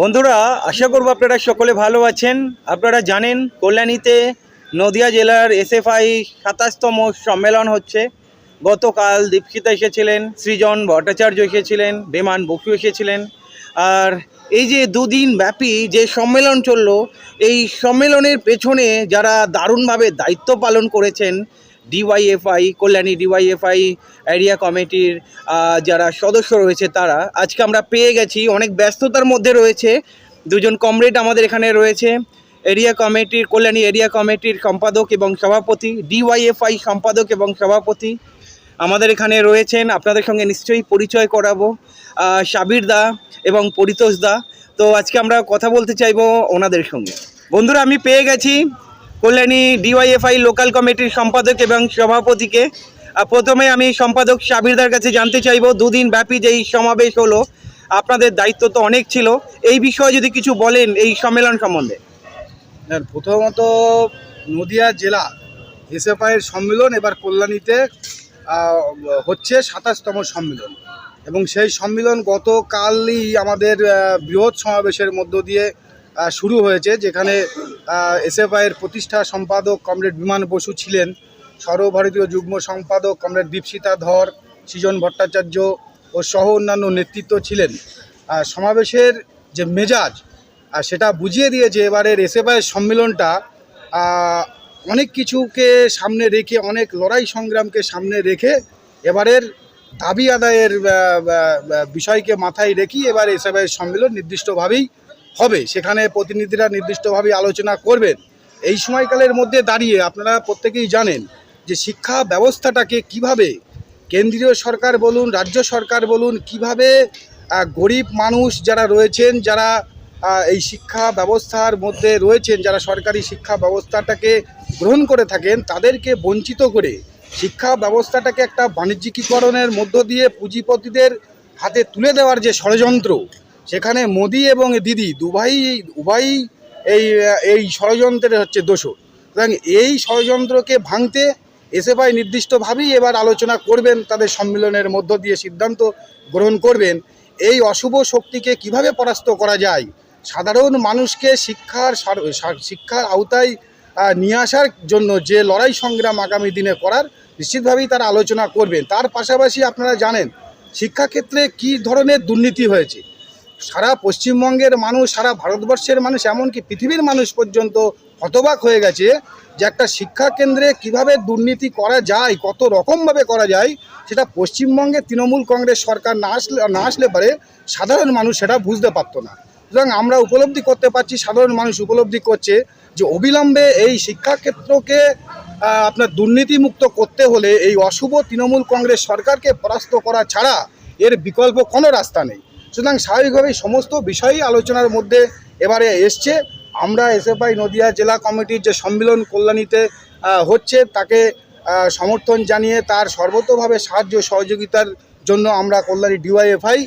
বন্ধুরা, আশা করব আপনারা সকলে ভালো আছেন। আপনারা জানেন, কল্যাণীতে নদিয়া জেলার এসএফআই সাতাশতম সম্মেলন হচ্ছে। গতকাল দীপশিতা এসেছিলেন, সৃজন ভট্টাচার্য এসেছিলেন, বেমান বসু এসেছিলেন। আর এই যে দুদিন ব্যাপী যে সম্মেলন চলল, এই সম্মেলনের পেছনে যারা দারুণভাবে দায়িত্ব পালন করেছেন ডিওয়াইএফআই কল্যাণী ডিওয়াইএফআই এরিয়া কমিটির যারা সদস্য রয়েছে তারা, আজকে আমরা পেয়ে গেছি, অনেক ব্যস্ততার মধ্যে রয়েছে, দুজন কমরেড আমাদের এখানে রয়েছে এরিয়া কমিটির কল্যাণী এরিয়া কমিটির সম্পাদক এবং সভাপতি ডিওয়াইএফআই সম্পাদক এবং সভাপতি আমাদের এখানে রয়েছেন, আপনাদের সঙ্গে নিশ্চয়ই পরিচয় করাবো সাবির দা এবং পরিতোষ দা। তো আজকে আমরা কথা বলতে চাইব ওনাদের সঙ্গে। বন্ধুরা, আমি পেয়ে গেছি কল্যাণী ডিওয়াইএফআই লোকাল কমিটির সম্পাদক এবং সভাপতিকে। প্রথমে আমি সম্পাদক সাবিরদার কাছে জানতে চাইব দুদিন ব্যাপী যে এই সমাবেশ হলো আপনাদের দায়িত্ব তো অনেক ছিল। এই বিষয়ে যদি কিছু বলেন এই সম্মেলন সম্বন্ধে। হ্যাঁ, প্রথমত নদিয়া জেলা এসএফআইয়ের সম্মেলন এবার কল্যাণীতে হচ্ছে সাতাশতম সম্মেলন। এবং সেই সম্মেলন গতকালই আমাদের বৃহৎ সমাবেশের মধ্য দিয়ে শুরু হয়েছে, যেখানে এসএফআইয়ের প্রতিষ্ঠা সম্পাদক কমরেড বিমান বসু ছিলেন, সর্বভারতীয় যুগ্ম সম্পাদক কমরেড দীপশিতা ধর, সৃজন ভট্টাচার্য ও সহ অন্যান্য নেতৃত্ব ছিলেন। সমাবেশের যে মেজাজ সেটা বুঝিয়ে দিয়েছে এবারের এসএফআই সম্মেলনটা। অনেক কিছুকে সামনে রেখে, অনেক লড়াই সংগ্রামকে সামনে রেখে এবারের দাবি আদায়ের বিষয়কে মাথায় রেখেই এবার এসএফআই সম্মেলন নির্দিষ্টভাবেই হবে, সেখানে প্রতিনিধিরা নির্দিষ্টভাবে আলোচনা করবেন। এই সময়কালের মধ্যে দাঁড়িয়ে আপনারা প্রত্যেকেই জানেন যে শিক্ষা ব্যবস্থাটাকে কীভাবে কেন্দ্রীয় সরকার বলুন, রাজ্য সরকার বলুন, কীভাবে গরিব মানুষ যারা রয়েছেন, যারা এই শিক্ষা ব্যবস্থার মধ্যে রয়েছেন, যারা সরকারি শিক্ষা ব্যবস্থাটাকে গ্রহণ করে থাকেন, তাদেরকে বঞ্চিত করে শিক্ষা ব্যবস্থাটাকে একটা বাণিজ্যিকীকরণের মধ্য দিয়ে পুঁজিপতিদের হাতে তুলে দেওয়ার যে ষড়যন্ত্র সেখানে মোদি এবং দিদি দুবাই উভয়ই এই এই ষড়যন্ত্রের হচ্ছে দোষর। সুতরাং এই ষড়যন্ত্রকে ভাঙতে এসএফআই নির্দিষ্টভাবেই এবার আলোচনা করবেন, তাদের সম্মেলনের মধ্য দিয়ে সিদ্ধান্ত গ্রহণ করবেন। এই অশুভ শক্তিকে কীভাবে পরাস্ত করা যায়? সাধারণ মানুষকে শিক্ষার শিক্ষার আওতায় নিয়ে আসার জন্য যে লড়াই সংগ্রাম আগামী দিনে করার, নিশ্চিতভাবেই তারা আলোচনা করবেন। তার পাশাপাশি আপনারা জানেন, শিক্ষাক্ষেত্রে কী ধরনের দুর্নীতি হয়েছে? সারা পশ্চিমবঙ্গের মানুষ, সারা ভারতবর্ষের মানুষ, এমনকি পৃথিবীর মানুষ পর্যন্ত হতবাক হয়ে গেছে যে একটা শিক্ষা কেন্দ্রে কীভাবে দুর্নীতি করা যায়, কত রকমভাবে করা যায়, সেটা পশ্চিমবঙ্গে তৃণমূল কংগ্রেস সরকার না আসলে না আসলে পারে, সাধারণ মানুষ সেটা বুঝতে পারতো না। সুতরাং আমরা উপলব্ধি করতে পারছি, সাধারণ মানুষ উপলব্ধি করছে যে অবিলম্বে এই শিক্ষাক্ষেত্রকে আপনার দুর্নীতিমুক্ত করতে হলে এই অশুভ তৃণমূল কংগ্রেস সরকারকে পরাস্ত করা ছাড়া এর বিকল্প কোনো রাস্তা নেই। সুতরাং স্বাভাবিকভাবেই সমস্ত বিষয়ই আলোচনার মধ্যে এবারে এসছে। আমরা এসএফআই নদিয়া জেলা কমিটির যে সম্মেলন কল্যাণীতে হচ্ছে, তাকে সমর্থন জানিয়ে তার সর্বতোভাবে সাহায্য সহযোগিতার জন্য আমরা কল্যাণী ডিওয়াইএফআই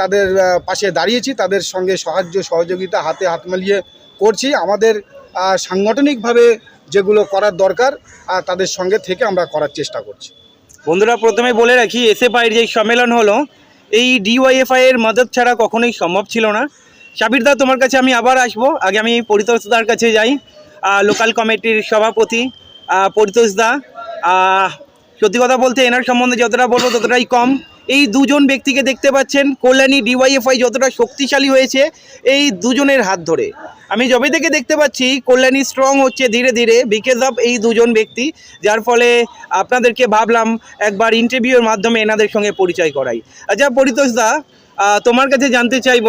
তাদের পাশে দাঁড়িয়েছি। তাদের সঙ্গে সাহায্য সহযোগিতা হাতে হাত মিলিয়ে করছি। আমাদের সাংগঠনিকভাবে যেগুলো করার দরকার তাদের সঙ্গে থেকে আমরা করার চেষ্টা করছি। বন্ধুরা, প্রথমে বলে রাখি, এসএফআইয়ের যে সম্মেলন হলো এই ডিওয়াইএফআই এর মাদত ছাড়া কখনোই সম্ভব ছিল না। সাবিরদা তোমার কাছে আমি আবার আসব। আগে আমি পরিতোষদার কাছে যাই। লোকাল কমিটির সভাপতি। পরিতোষদা সত্যি কথা বলতে এনার সম্বন্ধে যতটা বলব ততটাই কম। এই দুজন ব্যক্তিকে দেখতে পাচ্ছেন, কল্যাণী ডিওয়াইএফআই যতটা শক্তিশালী হয়েছে এই দুজনের হাত ধরে। আমি যবে থেকে দেখতে পাচ্ছি, কল্যাণী স্ট্রং হচ্ছে ধীরে ধীরে বিকেজ অফ এই দুজন ব্যক্তি, যার ফলে আপনাদেরকে ভাবলাম একবার ইন্টারভিউর মাধ্যমে এনাদের সঙ্গে পরিচয় করাই। আচ্ছা পরিতোষ দা তোমার কাছে জানতে চাইব,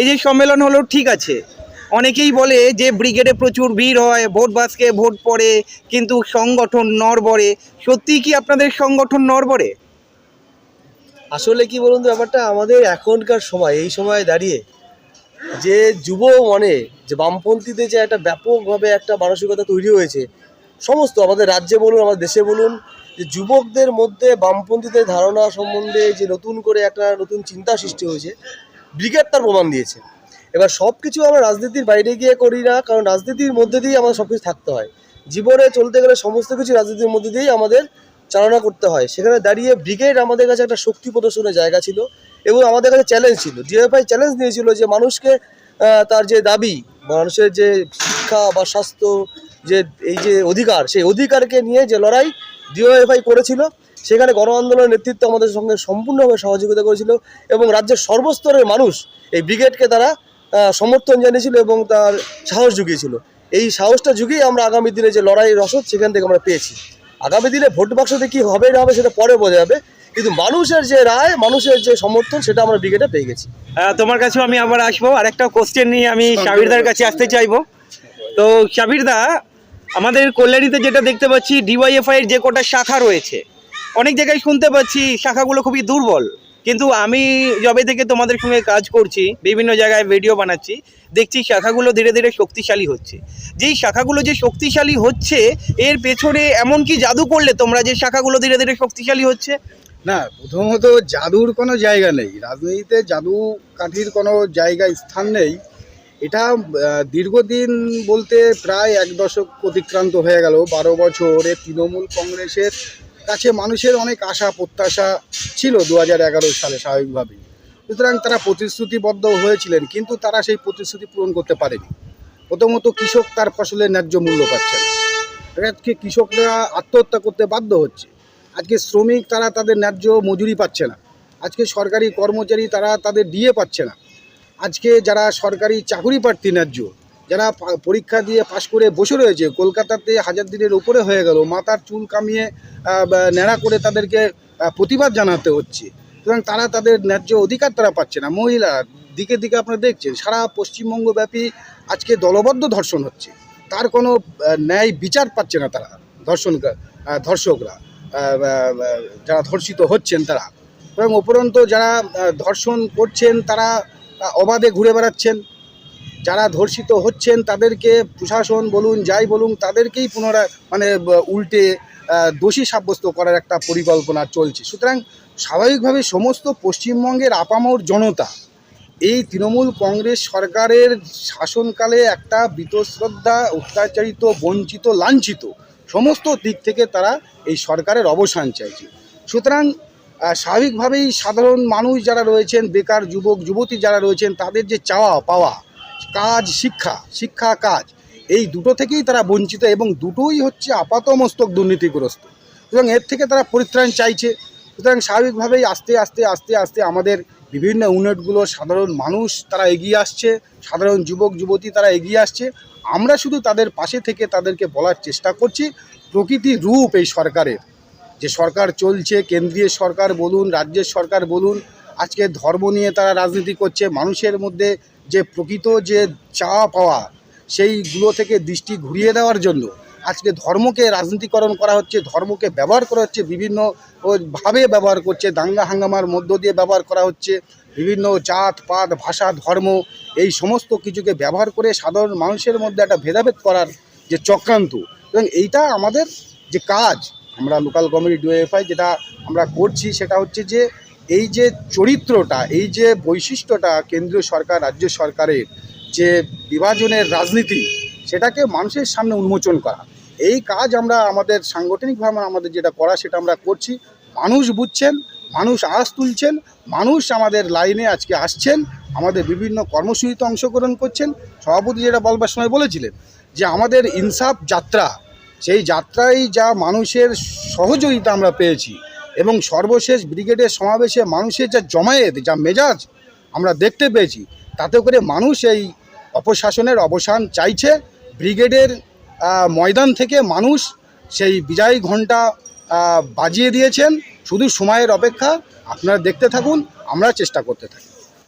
এই যে সম্মেলন হলো ঠিক আছে, অনেকেই বলে যে ব্রিগেডে প্রচুর ভিড় হয়, ভোট বাসকে ভোট পড়ে, কিন্তু সংগঠন নড়বড়ে, সত্যিই কি আপনাদের সংগঠন নড়বড়ে? আসলে কি বলুন তো ব্যাপারটা? আমাদের এখনকার সময়, এই সময় দাঁড়িয়ে যে যুব মনে, যে বামপন্থীদের যে একটা ব্যাপকভাবে একটা মানসিকতা তৈরি হয়েছে, সমস্ত আমাদের রাজ্যে বলুন, আমাদের দেশে বলুন, যে যুবকদের মধ্যে বামপন্থীদের ধারণা সম্বন্ধে যে নতুন করে একটা নতুন চিন্তা সৃষ্টি হয়েছে, ব্রিগেড তার প্রমাণ দিয়েছে। এবার সব কিছু আমরা রাজনীতির বাইরে গিয়ে করি না, কারণ রাজনীতির মধ্যে দিয়েই আমাদের সব কিছু থাকতে হয়। জীবনে চলতে গেলে সমস্ত কিছু রাজনীতির মধ্যে দিয়েই আমাদের চালনা করতে হয়। সেখানে দাঁড়িয়ে ব্রিগেড আমাদের কাছে একটা শক্তি প্রদর্শনের জায়গা ছিল এবং আমাদের কাছে চ্যালেঞ্জ ছিল। ডিওএফআই চ্যালেঞ্জ নিয়েছিল যে মানুষকে তার যে দাবি মানুষের যে শিক্ষা বা স্বাস্থ্য যে এই যে অধিকার, সেই অধিকারকে নিয়ে যে লড়াই ডিওএফআই করেছিল, সেখানে গণ আন্দোলনের নেতৃত্ব আমাদের সঙ্গে সম্পূর্ণভাবে সহযোগিতা করেছিল এবং রাজ্যের সর্বস্তরের মানুষ এই ব্রিগেডকে তারা সমর্থন জানিয়েছিল এবং তার সাহস জুগিয়েছিল। এই সাহসটা যুগেই আমরা আগামী দিনে যে লড়াই রসদ সেখান থেকে আমরা পেয়েছি। আগামী দিনে ভোট বাক্সতে কী হবে না হবে সেটা পরে বোঝা যাবে। কিন্তু মানুষের যে রায় মানুষের যে সমর্থন সেটা আমরা ব্রিগেডে পেয়ে গেছি। হ্যাঁ তোমার কাছেও আমি আবার আসব। আর একটা কোশ্চেন নিয়ে আমি সাবিরদার কাছে আসতে চাইব। তো সাবিরদা আমাদের কল্যাণীতে যেটা দেখতে পাচ্ছি ডিওয়াইএফআই এর যে কটা শাখা রয়েছে অনেক জায়গায় শুনতে পাচ্ছি শাখাগুলো খুবই দুর্বল। কিন্তু আমি যবে থেকে তোমাদের সঙ্গে কাজ করছি, বিভিন্ন জায়গায় ভিডিও বানাচ্ছি, দেখছি শাখাগুলো ধীরে ধীরে শক্তিশালী হচ্ছে। যেই শাখাগুলো যে শক্তিশালী হচ্ছে, এর পেছনে এমন কি জাদু করলে তোমরা যে শাখাগুলো ধীরে ধীরে শক্তিশালী হচ্ছে? না, প্রথমত জাদুর কোনো জায়গা নেই। রাজনীতিতে জাদু কাঠির কোনো জায়গা, স্থান নেই। এটা দীর্ঘদিন বলতে প্রায় এক দশক অতিক্রান্ত হয়ে গেল। বারো বছরে তৃণমূল কংগ্রেসের কাছে মানুষের অনেক আশা, প্রত্যাশা ছিল দু হাজার এগারো সালে স্বাভাবিকভাবেই সুতরাং তারা প্রতিশ্রুতিবদ্ধ হয়েছিলেন, কিন্তু তারা সেই প্রতিশ্রুতি পূরণ করতে পারেনি। প্রথমত কৃষক তার ফসলের ন্যায্য মূল্য পাচ্ছে না। আজকে কৃষকরা আত্মহত্যা করতে বাধ্য হচ্ছে। আজকে শ্রমিক তারা তাদের ন্যায্য মজুরি পাচ্ছে না। আজকে সরকারি কর্মচারী তারা তাদের ডিএ পাচ্ছে না। আজকে যারা সরকারি চাকরি প্রার্থী ন্যায্য যারা পরীক্ষা দিয়ে পাশ করে বসে রয়েছে, কলকাতাতে হাজার দিনের উপরে হয়ে গেল, মাথার চুল কামিয়ে ন্যাড়া করে তাদেরকে প্রতিবাদ জানাতে হচ্ছে। সুতরাং তারা তাদের ন্যায্য অধিকার তারা পাচ্ছে না। মহিলা, দিকে দিকে আপনারা দেখছেন, সারা পশ্চিমবঙ্গব্যাপী আজকে দলবদ্ধ ধর্ষণ হচ্ছে। তার কোনো ন্যায় বিচার পাচ্ছে না তারা, ধর্ষণ ধর্ষকরা যারা ধর্ষিত হচ্ছেন তারা। এবং উপরন্ত যারা ধর্ষণ করছেন তারা অবাধে ঘুরে বেড়াচ্ছেন। যারা ধর্ষিত হচ্ছেন তাদেরকে প্রশাসন বলুন, যাই বলুন, তাদেরকেই পুনরায় মানে উল্টে দোষী সাব্যস্ত করার একটা পরিকল্পনা চলছে। সুতরাং স্বাভাবিকভাবে সমস্ত পশ্চিমবঙ্গের আপামর জনতা এই তৃণমূল কংগ্রেস সরকারের শাসনকালে একটা বীতশ্রদ্ধা, অত্যাচারিত, বঞ্চিত, লাঞ্ছিত সমস্ত দিক থেকে তারা এই সরকারের অবসান চাইছে। সুতরাং স্বাভাবিকভাবেই সাধারণ মানুষ যারা রয়েছেন, বেকার যুবক, যুবতী যারা রয়েছেন, তাদের যে চাওয়া পাওয়া কাজ, শিক্ষা শিক্ষা, কাজ। এই দুটো থেকেই তারা বঞ্চিত এবং দুটোই হচ্ছে আপাতমস্তক দুর্নীতিগ্রস্ত। এবং এর থেকে তারা পরিত্রাণ চাইছে। সুতরাং স্বাভাবিকভাবেই আস্তে আস্তে আস্তে আস্তে আমাদের বিভিন্ন ইউনিটগুলো সাধারণ মানুষ তারা এগিয়ে আসছে, সাধারণ যুবক, যুবতী তারা এগিয়ে আসছে। আমরা শুধু তাদের পাশে থেকে তাদেরকে বলার চেষ্টা করছি, প্রকৃতির রূপ এই সরকারের। যে সরকার চলছে, কেন্দ্রীয় সরকার বলুন, রাজ্যের সরকার বলুন, আজকে ধর্ম নিয়ে তারা রাজনীতি করছে, মানুষের মধ্যে যে প্রকৃত যে চাওয়া পাওয়া, সেইগুলো থেকে দৃষ্টি ঘুরিয়ে দেওয়ার জন্য আজকে ধর্মকে রাজনীতিকরণ করা হচ্ছে, ধর্মকে ব্যবহার করা হচ্ছে, বিভিন্ন ভাবে ব্যবহার করছে, দাঙ্গা হাঙ্গামার মধ্য দিয়ে ব্যবহার করা হচ্ছে, বিভিন্ন জাত, পাত, ভাষা, ধর্ম, এই সমস্ত কিছুকে ব্যবহার করে সাধারণ মানুষের মধ্যে একটা ভেদাভেদ করার যে চক্রান্ত। এবং এইটা আমাদের যে কাজ, আমরা লোকাল কমিটি ডিওএফআই যেটা আমরা করছি, সেটা হচ্ছে যে এই যে চরিত্রটা, এই যে বৈশিষ্ট্যটা কেন্দ্রীয় সরকার, রাজ্য সরকারের যে বিভাজনের রাজনীতি, সেটাকে মানুষের সামনে উন্মোচন করা। এই কাজ আমরা আমাদের সাংগঠনিকভাবে আমাদের যেটা করা, সেটা আমরা করছি। মানুষ বুঝছেন, মানুষ আওয়াজ তুলছেন, মানুষ আমাদের লাইনে আজকে আসছেন, আমাদের বিভিন্ন কর্মসূচিতে অংশগ্রহণ করছেন। সভাপতি যেটা বলবার সময় বলেছিলেন যে আমাদের ইনসাফ যাত্রা, সেই যাত্রায় যা মানুষের সহযোগিতা আমরা পেয়েছি। এবং সর্বশেষ ব্রিগেডের সমাবেশে মানুষের যা জমায়েত, যা মেজাজ, আমরা দেখতে পেয়েছি। তাতে করে মানুষ এই অপশাসনের অবসান চাইছে। ব্রিগেডের ময়দান থেকে মানুষ সেই বিজয়ী ঘণ্টা বাজিয়ে দিয়েছেন। শুধু সময়ের অপেক্ষা, আপনারা দেখতে থাকুন, আমরা চেষ্টা করতে থাকি।